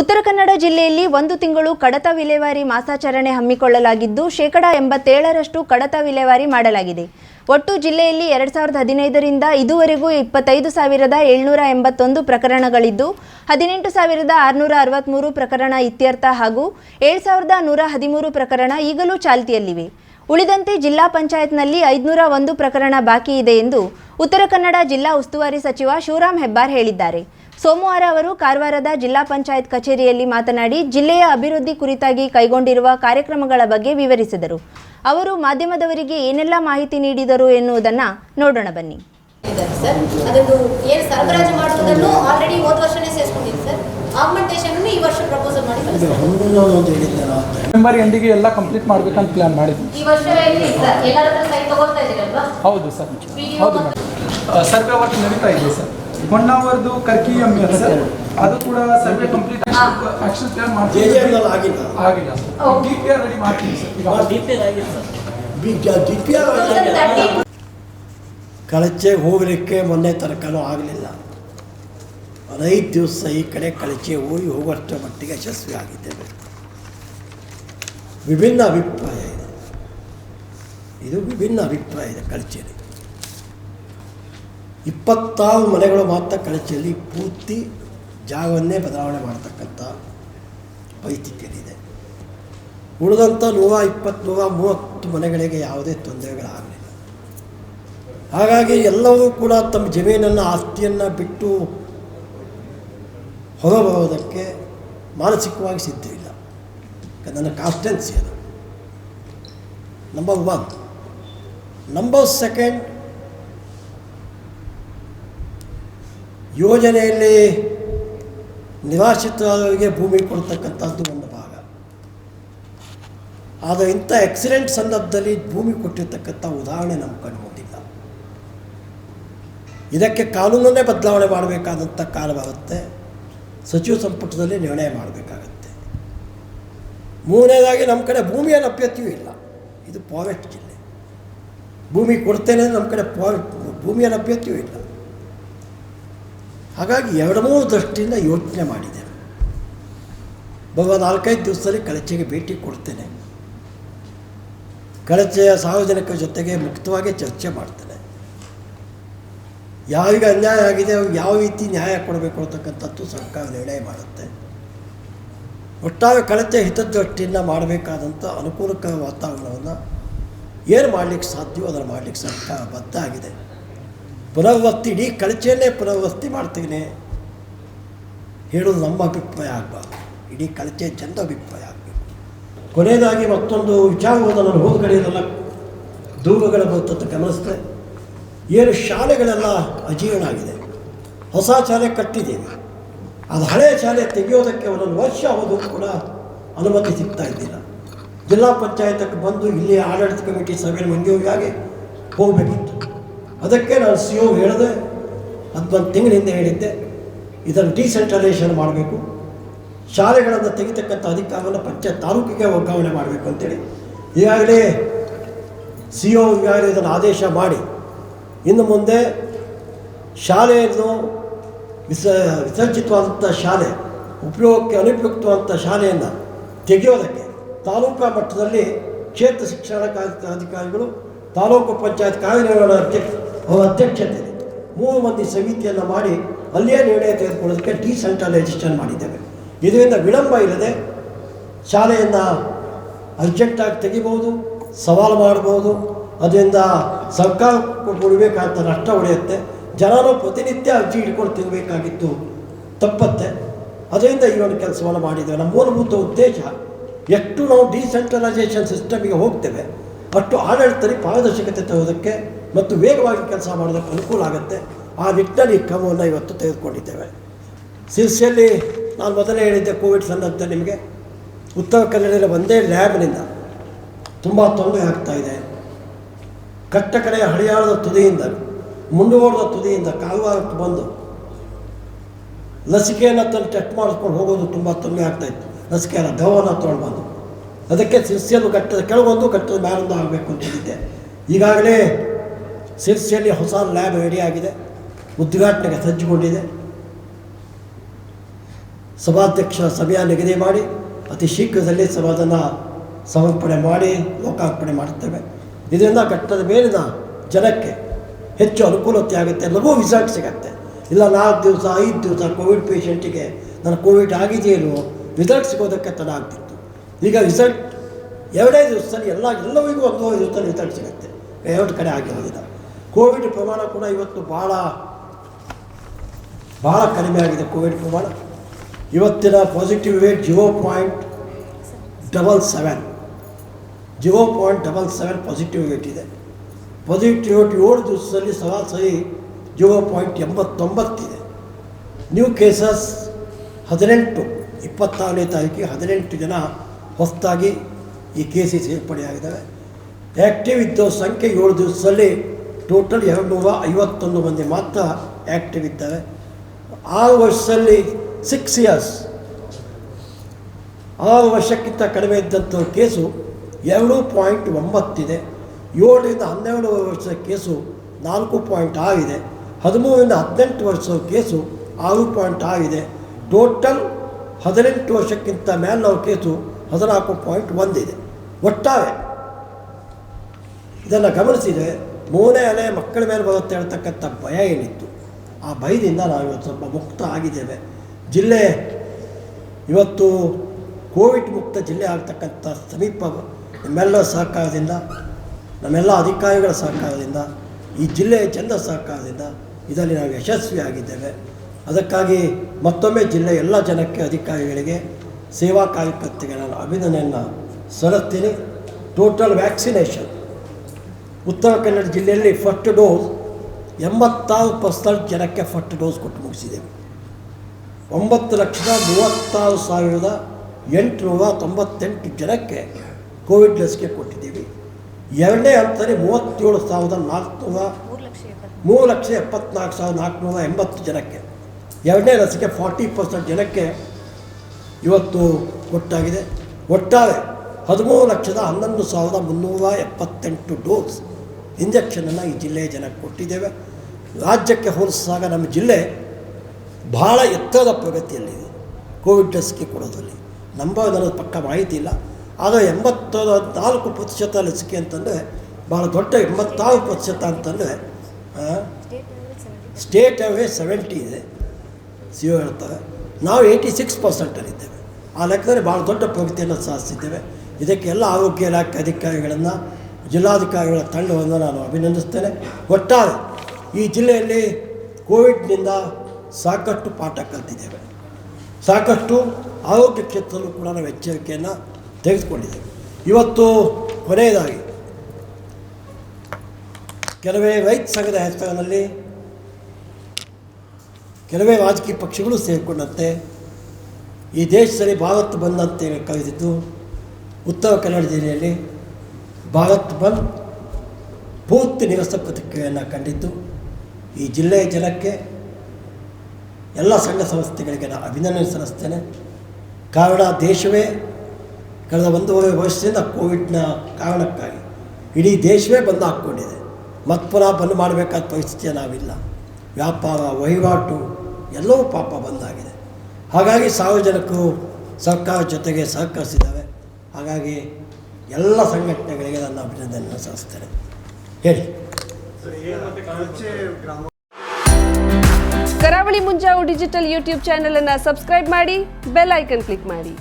ಉತ್ತರ ಕನ್ನಡ ಜಿಲ್ಲೆಯಲ್ಲಿ ಒಂದು ತಿಂಗಳು ಕಡತ ವಿಲೇವಾರಿ ಮಾಸಾಚರಣೆ ಹಮ್ಮಿಕೊಳ್ಳಲಾಗಿದ್ದು, ಶೇಕಡಾ ಎಂಬತ್ತೇಳರಷ್ಟು ಕಡತ ವಿಲೇವಾರಿ ಮಾಡಲಾಗಿದೆ. ಒಟ್ಟು ಜಿಲ್ಲೆಯಲ್ಲಿ ಎರಡ್ ಸಾವಿರದ ಹದಿನೈದರಿಂದ ಇದುವರೆಗೂ ಇಪ್ಪತ್ತೈದು ಸಾವಿರದ ಏಳ್ನೂರ ಎಂಬತ್ತೊಂದು ಪ್ರಕರಣಗಳಿದ್ದು, ಹದಿನೆಂಟು ಸಾವಿರದ ಆರುನೂರ ಅರವತ್ತ್ಮೂರು ಪ್ರಕರಣ ಇತ್ಯರ್ಥ ಹಾಗೂ ಏಳು ಸಾವಿರದ ನೂರ ಹದಿಮೂರು ಪ್ರಕರಣ ಈಗಲೂ ಚಾಲ್ತಿಯಲ್ಲಿವೆ. ಉಳಿದಂತೆ ಜಿಲ್ಲಾ ಪಂಚಾಯತ್ನಲ್ಲಿ ಐದುನೂರ ಒಂದು ಪ್ರಕರಣ ಬಾಕಿ ಇದೆ ಎಂದು ಉತ್ತರ ಕನ್ನಡ ಜಿಲ್ಲಾ ಉಸ್ತುವಾರಿ ಸಚಿವ ಶಿವರಾಮ್ ಹೆಬ್ಬಾರ್ ಹೇಳಿದ್ದಾರೆ. ಸೋಮವಾರ ಅವರು ಕಾರವಾರದ ಜಿಲ್ಲಾ ಪಂಚಾಯತ್ ಕಚೇರಿಯಲ್ಲಿ ಮಾತನಾಡಿ ಜಿಲ್ಲೆಯ ಅಭಿವೃದ್ಧಿ ಕುರಿತಾಗಿ ಕೈಗೊಂಡಿರುವ ಕಾರ್ಯಕ್ರಮಗಳ ಬಗ್ಗೆ ವಿವರಿಸಿದರು. ಅವರು ಮಾಧ್ಯಮದವರಿಗೆ ಏನೆಲ್ಲ ಮಾಹಿತಿ ನೀಡಿದರು ಎನ್ನುವುದನ್ನ ನೋಡೋಣ ಬನ್ನಿ. ಸರ್. ಅದನ್ನು ಏನು ಸರಬರಾಜು ಮಾಡುವುದನ್ನು ಆಲ್ರೆಡಿ ಹೋದ ವರ್ಷನೇ ಸೇರಿಸ್ಕೊಂಡಿದೆ ಸರ್. ಆಗ್ಮೆಂಟೇಷನ್ ಈ ವರ್ಷ ಪ್ರಪೋಸಲ್ ಮಾಡಿ ಕಳಿಸ್ತಾರೆ. ಹನ್ನೊಂದು ಒಂದು ಹೇಳಿದ್ದೆ ನಾವು ನವೆಂಬರ್ ಎಂಡಿಗೆ ಎಲ್ಲ ಕಂಪ್ಲೀಟ್ ಮಾಡ್ಬೇಕಂತ ಪ್ಲಾನ್ ಮಾಡಿದ್ವಿ. ಈ ವರ್ಷ ಎಲ್ಲಿ ಸರ್. ಎಲ್ಲರ ಹತ್ರ ಸೈ ತಗೊಳ್ತಾ ಇದ್ದೀರಲ್ವಾ? ಹೌದು ಸರ್. ಹೌದು ಮೇಡಮ್ ಸರ್ವೆ ವರ್ಕ್ ನಡೀತಾ ಇದೆ ಸರ್. ಹೊನ್ನಾವರ್ದು ಕರ್ಕಿ ಎಮ್ಮೆ ಸರ್. ಅದು ಕೂಡ survey complete action plan J J ಮಾಡ್ತೀವಿ. ಆಗಿಲ್ಲ. ಆಗಿಲ್ಲ sir. D P R ready ಮಾಡ್ತೀವಿ ಸರ್. ಈಗ ಸರ್. ಡಿ ಪಿ ಆರ್ ಕಳಚೆ ಹೋಗಲಿಕ್ಕೆ ಮೊನ್ನೆ ತನಕನೂ ಆಗಲಿಲ್ಲ. ಐದು ದಿವಸ ಈ ಕಡೆ ಕಳಚೆ ಹೋಗಿ ಹೋಗುವಷ್ಟರ ಮಟ್ಟಿಗೆ ಯಶಸ್ವಿ ಆಗಿದ್ದೇವೆ. ವಿಭಿನ್ನ ಅಭಿಪ್ರಾಯ ಇದೆ. ಇದು ವಿಭಿನ್ನ ಅಭಿಪ್ರಾಯ ಇದೆ ಕಳಚೆಯಲ್ಲಿ. ಇಪ್ಪತ್ತಾರು ಮನೆಗಳು ಮಾತ್ರ ಕಳಚಲ್ಲಿ ಪೂರ್ತಿ ಜಾಗವನ್ನೇ ಬದಲಾವಣೆ ಮಾಡ್ತಕ್ಕಂಥ ಪರಿಸ್ಥಿತಿಯಲ್ಲಿದೆ. ಉಳಿದಂಥ ನೂರ ಇಪ್ಪತ್ತು, ನೂರ ಮೂವತ್ತು ಮನೆಗಳಿಗೆ ಯಾವುದೇ ತೊಂದರೆಗಳಾಗಲಿಲ್ಲ. ಹಾಗಾಗಿ ಎಲ್ಲವೂ ಕೂಡ ತಮ್ಮ ಜಮೀನನ್ನು, ಆಸ್ತಿಯನ್ನು ಬಿಟ್ಟು ಹೊರಬರೋದಕ್ಕೆ ಮಾನಸಿಕವಾಗಿ ಸಿದ್ಧ ಇಲ್ಲ. ನನ್ನ ಕಾನ್ಸ್ಟೆನ್ಸಿ ಅದು. ನಂಬರ್ ಒನ್ ನಂಬರ್ ಸೆಕೆಂಡ್ ಯೋಜನೆಯಲ್ಲಿ ನಿರಾಶ್ರಿತರಿಗೆ ಭೂಮಿ ಕೊಡ್ತಕ್ಕಂಥದ್ದು ಒಂದು ಭಾಗ. ಆದರೆ ಇಂಥ ಎಕ್ಸಿಡೆಂಟ್ ಸಂದರ್ಭದಲ್ಲಿ ಭೂಮಿ ಕೊಟ್ಟಿರ್ತಕ್ಕಂಥ ಉದಾಹರಣೆ ನಮ್ಮ ಕಣ್ಣು ಮುಂದಿಲ್ಲ. ಇದಕ್ಕೆ ಕಾನೂನನ್ನೇ ಬದಲಾವಣೆ ಮಾಡಬೇಕಾದಂಥ ಕಾಲ ಬರುತ್ತೆ ಸಚಿವ ಸಂಪುಟದಲ್ಲಿ ನಿರ್ಣಯ ಮಾಡಬೇಕಾಗತ್ತೆ. ಮೂರನೇದಾಗಿ ನಮ್ಮ ಕಡೆ ಭೂಮಿಯ ಲಭ್ಯತೆಯೂ ಇಲ್ಲ. ಇದು ಪಾವೆಸ್ಟ್ ಜಿಲ್ಲೆ. ಭೂಮಿ ಕೊಡ್ತೇನೆ ನಮ್ಮ ಕಡೆ ಪಾವೆಟ್ ಭೂಮಿಯ ಲಭ್ಯತೆಯೂ ಇಲ್ಲ. ಹಾಗಾಗಿ ಎರಡು ಮೂರು ದೃಷ್ಟಿಯಿಂದ ಯೋಚನೆ ಮಾಡಿದೆ. ಬರುವ ನಾಲ್ಕೈದು ದಿವಸದಲ್ಲಿ ಕಳಚೆಗೆ ಭೇಟಿ ಕೊಡ್ತೇನೆ. ಕಳಚೆಯ ಸಾರ್ವಜನಿಕರ ಜೊತೆಗೆ ಮುಕ್ತವಾಗಿ ಚರ್ಚೆ ಮಾಡ್ತೇನೆ. ಯಾರಿಗೆ ಅನ್ಯಾಯ ಆಗಿದೆ, ಅವ್ರಿಗೆ ಯಾವ ರೀತಿ ನ್ಯಾಯ ಕೊಡಬೇಕು ಅಂತಕ್ಕಂಥದ್ದು ಸರ್ಕಾರ ನಿರ್ಣಯ ಮಾಡುತ್ತೆ. ಒಟ್ಟಾರೆ ಕಳಚೆ ಹಿತದೃಷ್ಟಿಯಿಂದ ಮಾಡಬೇಕಾದಂಥ ಅನುಕೂಲಕರ ವಾತಾವರಣವನ್ನು ಏನು ಮಾಡಲಿಕ್ಕೆ ಸಾಧ್ಯವೋ ಅದನ್ನು ಮಾಡಲಿಕ್ಕೆ ಸರ್ಕಾರ ಬದ್ಧ ಆಗಿದೆ. ಪುನರ್ವರ್ತಿ ಇಡೀ ಕಳಚೆಯಲ್ಲೇ ಪುನರ್ವರ್ತಿ ಮಾಡ್ತೀನಿ. ಹೇಳೋದು ನಮ್ಮ ಅಭಿಪ್ರಾಯ ಆಗಬಾರ್ದು. ಇಡೀ ಕಳಚೆ ಚೆಂದ ಅಭಿಪ್ರಾಯ ಆಗಬೇಕು. ಕೊನೆಯದಾಗಿ ಮತ್ತೊಂದು ವಿಚಾರವನ್ನು ನಾನು ಹೋದ ಇದೆಲ್ಲ ದೂರುಗಳ ಬರ್ತಂತ ಏನು ಶಾಲೆಗಳೆಲ್ಲ ಅಜೀರ್ಣ ಆಗಿದೆ. ಹೊಸ ಶಾಲೆ ಕಟ್ಟಿದ್ದೀವಿ. ಅದು ಹಳೆಯ ಶಾಲೆ ತೆಗೆಯೋದಕ್ಕೆ ಒಂದೊಂದು ವರ್ಷ ಹೋದರೂ ಕೂಡ ಅನುಮತಿ ಸಿಗ್ತಾ ಇದ್ದಿಲ್ಲ. ಜಿಲ್ಲಾ ಪಂಚಾಯತಕ್ಕೆ ಬಂದು ಇಲ್ಲಿ ಆಡಳಿತ ಕಮಿಟಿ ಸಭೆಯಲ್ಲಿ ಮಂಜೂರಿಯಾಗಿ ಹೋಗಬೇಕಿತ್ತು. ಅದಕ್ಕೆ ನಾನು ಸಿ ಒ ಹೇಳಿದೆ ಹದಿನೊಂದು ತಿಂಗಳಿಂದ ಹೇಳಿದ್ದೆ, ಇದನ್ನು ಡಿಸೆಂಟ್ರಲೈಸೇಷನ್ ಮಾಡಬೇಕು. ಶಾಲೆಗಳನ್ನು ತೆಗಿತಕ್ಕಂಥ ಅಧಿಕಾರವನ್ನು ಪಂಚಾಯತ್ ತಾಲೂಕಿಗೆ ವರ್ಗಾವಣೆ ಮಾಡಬೇಕು ಅಂತೇಳಿ. ಈಗಾಗಲೇ ಸಿ ಒ ಈಗಾಗಲೇ ಇದನ್ನು ಆದೇಶ ಮಾಡಿ. ಇನ್ನು ಮುಂದೆ ಶಾಲೆಯನ್ನು ವಿಸ, ವಿಸರ್ಜಿತವಾದಂಥ ಶಾಲೆ, ಉಪಯೋಗಕ್ಕೆ ಅನುಪಯುಕ್ತವಾದಂಥ ಶಾಲೆಯನ್ನು ತೆಗೆಯೋದಕ್ಕೆ ತಾಲೂಕಾ ಮಟ್ಟದಲ್ಲಿ ಕ್ಷೇತ್ರ ಶಿಕ್ಷಣ ಅಧಿಕಾರಿಗಳು, ತಾಲೂಕು ಪಂಚಾಯತ್ ಕಾರ್ಯನಿರ್ವಹಣಾ ಅಧ್ಯಕ್ಷ ಅವರ ಅಧ್ಯಕ್ಷತೆ ಮೂರು ಮಂದಿ ಸಮಿತಿಯನ್ನು ಮಾಡಿ ಅಲ್ಲಿಯೇ ನಿರ್ಣಯ ತೆಗೆದುಕೊಳ್ಳೋದಕ್ಕೆ ಡಿಸೆಂಟ್ರಲೈಸೇಷನ್ ಮಾಡಿದ್ದೇವೆ. ಇದರಿಂದ ವಿಳಂಬ ಇಲ್ಲದೆ ಶಾಲೆಯನ್ನು ಅರ್ಜೆಂಟಾಗಿ ತೆಗಿಬೋದು ಸವಾಲು ಮಾಡ್ಬೋದು ಅದರಿಂದ ಸರ್ಕಾರ ಕೊಡಬೇಕಂತ ನಷ್ಟ ಹೊಡೆಯುತ್ತೆ. ಜನರು ಪ್ರತಿನಿತ್ಯ ಅರ್ಜಿ ಹಿಡ್ಕೊಂಡು ತಿನ್ನಬೇಕಾಗಿತ್ತು ತಪ್ಪತ್ತೆ. ಅದರಿಂದ ಈ ಒಂದು ಕೆಲಸವನ್ನು ಮಾಡಿದ್ದೇವೆ. ನಮ್ಮ ಮೂಲಭೂತ ಉದ್ದೇಶ ಎಷ್ಟು ನಾವು ಡಿಸೆಂಟ್ರಲೈಸೇಷನ್ ಸಿಸ್ಟಮಿಗೆ ಹೋಗ್ತೇವೆ, ಅಷ್ಟು ಆಡಳಿತದಲ್ಲಿ ಪಾರದರ್ಶಕತೆ ತರೋದಕ್ಕೆ ಮತ್ತು ವೇಗವಾಗಿ ಕೆಲಸ ಮಾಡೋದಕ್ಕೆ ಅನುಕೂಲ ಆಗುತ್ತೆ. ಆ ನಿಟ್ಟಿನಲ್ಲಿ ಕ್ರಮವನ್ನು ಇವತ್ತು ತೆಗೆದುಕೊಂಡಿದ್ದೇವೆ. ಸಿರ್ಸಿಯಲ್ಲಿ ನಾನು ಮೊದಲೇ ಹೇಳಿದ್ದೆ ಕೋವಿಡ್ ಸಂದರ್ಭದಲ್ಲಿ ನಿಮಗೆ ಉತ್ತರ ಕನ್ನಡದಲ್ಲಿ ಒಂದೇ ಲ್ಯಾಬ್ನಿಂದ ತುಂಬ ತೊಂದರೆ ಆಗ್ತಾ ಇದೆ. ಕಟ್ಟ ಕಡೆಯ ಹಳಿಯಾಳದ ತುದಿಯಿಂದ ಮುಂದುವರೆದ ತುದಿಯಿಂದ ಕಾಲುವಾರಕ್ಕೆ ಬಂದು ಲಸಿಕೆಯನ್ನು ತಂದು ಟೆಸ್ಟ್ ಮಾಡಿಸ್ಕೊಂಡು ಹೋಗೋದು ತುಂಬ ತೊಂದರೆ ಆಗ್ತಾಯಿತ್ತು ಲಸಿಕೆಯನ್ನು ದವನ ತೊಗೊಂಡು ಬಂದು. ಅದಕ್ಕೆ ಸಿರ್ಸಿಯನ್ನು ಕಟ್ಟದ, ಕೆಳಗೊಂದು ಕಟ್ಟದ ಮ್ಯಾಲೊಂದು ಆಗಬೇಕು ಅಂತ ಹೇಳಿದ್ದೆ. ಈಗಾಗಲೇ ಸಿರ್ಸಿಯಲ್ಲಿ ಹೊಸ ಲ್ಯಾಬ್ ರೆಡಿಯಾಗಿದೆ ಉದ್ಘಾಟನೆಗೆ ಸಜ್ಜುಗೊಂಡಿದೆ. ಸಭಾಧ್ಯಕ್ಷ ಸಭೆಯ ನಿಗದಿ ಮಾಡಿ, ಅತಿ ಶೀಘ್ರದಲ್ಲಿ ಸಭಾದನ್ನು ಸಮರ್ಪಣೆ ಮಾಡಿ, ಲೋಕಾರ್ಪಣೆ ಮಾಡುತ್ತೇವೆ. ಇದರಿಂದ ಕಟ್ಟದ ಮೇಲಿನ ಜನಕ್ಕೆ ಹೆಚ್ಚು ಅನುಕೂಲತೆ ಆಗುತ್ತೆ ಲಘು ವಿಸಾಟ್ ಸಿಗತ್ತೆ. ಇಲ್ಲ, ನಾಲ್ಕು ದಿವಸ, ಐದು ದಿವಸ ಕೋವಿಡ್ ಪೇಷಂಟಿಗೆ ನಾನು ಕೋವಿಡ್ ಆಗಿದೆಯೇನೋ ರಿಸಲ್ಟ್ ಸಿಗೋದಕ್ಕೆ ತಡ ಆಗ್ತಿತ್ತು. ಈಗ ರಿಸಲ್ಟ್ ಎರಡೇ ದಿವಸದಲ್ಲಿ ಎಲ್ಲ, ಎಲ್ಲರಿಗೂ ಒಂದು ದಿವಸದಲ್ಲಿ ರಿಸಲ್ಟ್ ಸಿಗುತ್ತೆ. ಎರಡು ಕಡೆ ಆಗಿರೋದಿಲ್ಲ ಕೋವಿಡ್ ಪ್ರಮಾಣ ಕೂಡ ಇವತ್ತು ಭಾಳ ಭಾಳ ಕಡಿಮೆ ಆಗಿದೆ ಕೋವಿಡ್ ಪ್ರಮಾಣ. ಇವತ್ತಿನ positive rate zero point double seven zero point double seven positive rate ಇದೆ. ಪಾಸಿಟಿವ್ ರೇಟ್ ಏಳು ದಿವಸದಲ್ಲಿ ಸರಾಸರಿ ಜೀರೋ ಪಾಯಿಂಟ್ ಎಂಬತ್ತೊಂಬತ್ತಿದೆ ನ್ಯೂ ಕೇಸಸ್ ಹದಿನೆಂಟು, ಇಪ್ಪತ್ತಾರನೇ ತಾರೀಕಿಗೆ ಹದಿನೆಂಟು ಜನ ಹೊಸದಾಗಿ ಈ ಕೇಸಿಗೆ ಸೇರ್ಪಡೆಯಾಗಿದ್ದಾವೆ ಆ್ಯಕ್ಟಿವ್ ಇದ್ದ ಸಂಖ್ಯೆ ಏಳು ದಿವಸದಲ್ಲಿ ಟೋಟಲ್ ಎರಡು ನೂರ ಐವತ್ತೊಂದು ಮಂದಿ ಮಾತ್ರ ಆ್ಯಕ್ಟಿವ್ ಇದ್ದಾರೆ. ಆರು ವರ್ಷದಲ್ಲಿ ಸಿಕ್ಸ್ ಇಯರ್ಸ್ ಆರು ವರ್ಷಕ್ಕಿಂತ ಕಡಿಮೆ ಇದ್ದಂಥ ಕೇಸು ಎರಡು ಪಾಯಿಂಟ್ ಒಂಬತ್ತಿದೆ ಏಳರಿಂದ ಹನ್ನೆರಡು ವರ್ಷದ ಕೇಸು ನಾಲ್ಕು ಪಾಯಿಂಟ್ ಆಗಿದೆ ಹದಿಮೂರರಿಂದ ಹದಿನೆಂಟು ವರ್ಷದ ಕೇಸು ಆರು ಪಾಯಿಂಟ್ ಆಗಿದೆ ಟೋಟಲ್ ಹದಿನೆಂಟು ವರ್ಷಕ್ಕಿಂತ ಮೇಲಿನ ಕೇಸು ಹದಿನಾಲ್ಕು ಪಾಯಿಂಟ್ ಒಂದಿದೆ ಒಟ್ಟಾರೆ ಇದನ್ನು ಗಮನಿಸಿದರೆ ಮೂರನೇ ಅಲೆ ಮಕ್ಕಳ ಮೇಲೆ ಬರುತ್ತೆ ಹೇಳ್ತಕ್ಕಂಥ ಭಯ ಏನಿತ್ತು. ಆ ಭಯದಿಂದ ನಾವು ಇವತ್ತು ಸ್ವಲ್ಪ ಮುಕ್ತ ಆಗಿದ್ದೇವೆ. ಜಿಲ್ಲೆ ಇವತ್ತು ಕೋವಿಡ್ ಮುಕ್ತ ಜಿಲ್ಲೆ ಆಗ್ತಕ್ಕಂಥ ಸಮೀಪ ನಮ್ಮೆಲ್ಲರ ಸಹಕಾರದಿಂದ, ನಮ್ಮೆಲ್ಲ ಅಧಿಕಾರಿಗಳ ಸಹಕಾರದಿಂದ, ಈ ಜಿಲ್ಲೆಯ ಚಂದ ಸಹಕಾರದಿಂದ ಇದರಲ್ಲಿ ನಾವು ಯಶಸ್ವಿಯಾಗಿದ್ದೇವೆ. ಅದಕ್ಕಾಗಿ ಮತ್ತೊಮ್ಮೆ ಜಿಲ್ಲೆಯ ಎಲ್ಲ ಜನಕ್ಕೆ, ಅಧಿಕಾರಿಗಳಿಗೆ, ಸೇವಾ ಕಾರ್ಯಕರ್ತರಿಗೆ ನಾನು ಅಭಿನಂದನೆಯನ್ನು ಸಲ್ಲಿಸ್ತೀನಿ. ಟೋಟಲ್ ವ್ಯಾಕ್ಸಿನೇಷನ್ ಉತ್ತರ ಕನ್ನಡ ಜಿಲ್ಲೆಯಲ್ಲಿ ಫಸ್ಟ್ ಡೋಸ್ ಎಂಬತ್ತಾರು ಪರ್ಸೆಂಟ್ ಜನಕ್ಕೆ ಫಸ್ಟ್ ಡೋಸ್ ಕೊಟ್ಟು ಮುಗಿಸಿದ್ದೇವೆ ಒಂಬತ್ತು ಲಕ್ಷದ ಮೂವತ್ತಾರು ಸಾವಿರದ ಎಂಟುನೂರ ತೊಂಬತ್ತೆಂಟು ಜನಕ್ಕೆ ಕೋವಿಡ್ ಲಸಿಕೆ ಕೊಟ್ಟಿದ್ದೀವಿ. ಎರಡನೇ ಹಂತದಲ್ಲಿ ಮೂವತ್ತೇಳು ಸಾವಿರದ ನಾಲ್ಕುನೂರ ಮೂರು ಲಕ್ಷ ಎಪ್ಪತ್ನಾಲ್ಕು ಸಾವಿರದ ನಾಲ್ಕುನೂರ ಎಂಬತ್ತು ಜನಕ್ಕೆ ಎರಡನೇ ಲಸಿಕೆ ಫಾರ್ಟಿ ಪರ್ಸೆಂಟ್ ಜನಕ್ಕೆ ಇವತ್ತು ಕೊಟ್ಟಾಗಿದೆ. ಒಟ್ಟಾರೆ ಹದಿಮೂರು ಲಕ್ಷದ ಹನ್ನೊಂದು ಸಾವಿರದ ಮುನ್ನೂರ ಎಪ್ಪತ್ತೆಂಟು ಡೋಸ್ ಇಂಜೆಕ್ಷನನ್ನು ಈ ಜಿಲ್ಲೆಯ ಜನಕ್ಕೆ ಕೊಟ್ಟಿದ್ದೇವೆ. ರಾಜ್ಯಕ್ಕೆ ಹೋಲಿಸಿದಾಗ ನಮ್ಮ ಜಿಲ್ಲೆ ಭಾಳ ಎತ್ತರದ ಪ್ರಗತಿಯಲ್ಲಿದೆ ಕೋವಿಡ್ ಲಸಿಕೆ ಕೊಡೋದ್ರಲ್ಲಿ ನಂಬ ಪಕ್ಕ ಮಾಹಿತಿ ಇಲ್ಲ. ಆದರೆ ಎಂಬತ್ತ ನಾಲ್ಕು ಪ್ರತಿಶತ ಲಸಿಕೆ ಅಂತಂದರೆ ಭಾಳ ದೊಡ್ಡ ಎಂಬತ್ತಾರು ಪ್ರತಿಶತ ಅಂತಂದರೆ ಸ್ಟೇಟ್ ಅವೇ ಸೆವೆಂಟಿ ಇದೆ. ಸಿ ಒ ಹೇಳ್ತಾರೆ. ನಾವು ಏಯ್ಟಿ ಸಿಕ್ಸ್ ಪರ್ಸೆಂಟಲ್ಲಿದ್ದೇವೆ ಆ ಲೆಕ್ಕದಲ್ಲಿ ಭಾಳ ದೊಡ್ಡ ಪ್ರಗತಿಯನ್ನು ಸಾಧಿಸಿದ್ದೇವೆ. ಇದಕ್ಕೆ ಎಲ್ಲ ಆರೋಗ್ಯ ಇಲಾಖೆ ಅಧಿಕಾರಿಗಳನ್ನು ಜಿಲ್ಲಾಧಿಕಾರಿಗಳ ತಂಡವನ್ನು ನಾನು ಅಭಿನಂದಿಸ್ತೇನೆ. ಒಟ್ಟಾರೆ ಈ ಜಿಲ್ಲೆಯಲ್ಲಿ ಕೋವಿಡ್ನಿಂದ ಸಾಕಷ್ಟು ಪಾಠ ಕಲಿತಿದ್ದೇವೆ. ಸಾಕಷ್ಟು ಆರೋಗ್ಯ ಕ್ಷೇತ್ರದಲ್ಲೂ ಕೂಡ ನಾವು ಎಚ್ಚರಿಕೆಯನ್ನು ತೆಗೆದುಕೊಂಡಿದ್ದೇವೆ. ಇವತ್ತು ಕೊನೆಯದಾಗಿ, ಕೆಲವೇ ರೈತ ಸಂಘದ ಹೆಸರಿನಲ್ಲಿ ಕೆಲವೇ ರಾಜಕೀಯ ಪಕ್ಷಗಳು ಸೇರಿಕೊಂಡಂತೆ ಈ ದೇಶದಲ್ಲಿ ಭಾರತ್ ಬಂದಂತೆ ಕರೆದಿದ್ದು ಉತ್ತರ ಕನ್ನಡ ಜಿಲ್ಲೆಯಲ್ಲಿ ಭಾರತ್ ಬಂದ್ ಪೂರ್ತಿ ನಿರಸ ಪ್ರತಿಕ್ರಿಯೆಯನ್ನು ಕಂಡಿದ್ದು, ಈ ಜಿಲ್ಲೆಯ ಜನಕ್ಕೆ ಎಲ್ಲ ಸಂಘ ಸಂಸ್ಥೆಗಳಿಗೆ ನಾನು ಅಭಿನಂದನೆ ಸಲ್ಲಿಸ್ತೇನೆ. ಕಾರಣ ದೇಶವೇ ಕಳೆದ ಒಂದೂವರೆ ವರ್ಷದಿಂದ ಕೋವಿಡ್ನ ಕಾರಣಕ್ಕಾಗಿ ಇಡೀ ದೇಶವೇ ಬಂದ್ ಹಾಕ್ಕೊಂಡಿದೆ. ಮತ್ಪುರ ಬಂದ್ ಮಾಡಬೇಕಾದ ಪರಿಸ್ಥಿತಿ ನಾವಿಲ್ಲ. ವ್ಯಾಪಾರ, ವಹಿವಾಟು ಎಲ್ಲವೂ ಪಾಪ ಬಂದಾಗಿದೆ ಹಾಗಾಗಿ ಸಾರ್ವಜನಿಕರು ಸರ್ಕಾರ ಜೊತೆಗೆ ಸಹಕರಿಸಿದ್ದಾವೆ ಹಾಗಾಗಿ ಎಲ್ಲ ಸಂಘಟನೆಗಳಿಗೆ ನನ್ನ ಅಭಿನಂದನೆಯನ್ನು ಸಲ್ಲಿಸ್ತೇನೆ. ಹೇಳಿ. Karavali Munjavu digital YouTube channel ಅನ್ನು ಸಬ್ಸ್ಕ್ರೈಬ್ ಮಾಡಿ, ಬೆಲ್ ಐಕನ್ ಕ್ಲಿಕ್ ಮಾಡಿ.